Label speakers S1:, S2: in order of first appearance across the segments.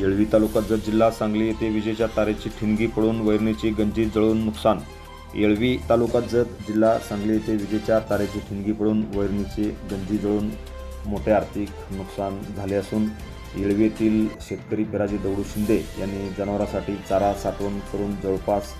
S1: येळवी तालुका जत जिल्हा सांगली येथे विजेच्या तारेची ठिणगी पडून वैरणीची गंजी जळून नुकसान येळवी तालुका जत जिल्हा सांगली येथे विजेच्या तारेची ठिणगी पडून वैरणीची गंजी जळून मोठे आर्थिक नुकसान झाले असून येळवी येथील शेतकरी पिराजी दौडू शिंदे यांनी जनावरांसाठी चारा साठवण करून जवळपास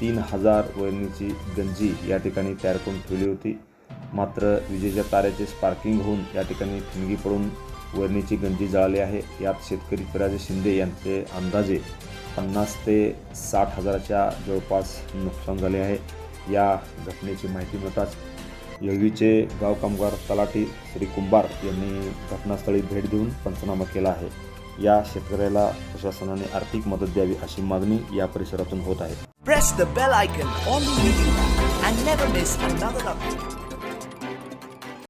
S1: तीन हजार वैरणीची गंजी या ठिकाणी तयार करून ठेवली होती. मात्र विजेच्या ताऱ्याचे स्पार्किंग होऊन या ठिकाणी ठिणगी पडून वरणीची गंजी जळाली आहे. यात शेतकरी पिराजे शिंदे यांचे अंदाजे पन्नास ते साठ हजाराच्या जवळपास नुकसान झाले आहे. या घटनेची माहिती मिळताच येळवीचे गाव कामगार तलाठी श्री कुंभार यांनी घटनास्थळी भेट देऊन पंचनामा केला आहे. या शेतकऱ्याला प्रशासनाने आर्थिक मदत द्यावी अशी मागणी या परिसरातून होत आहे.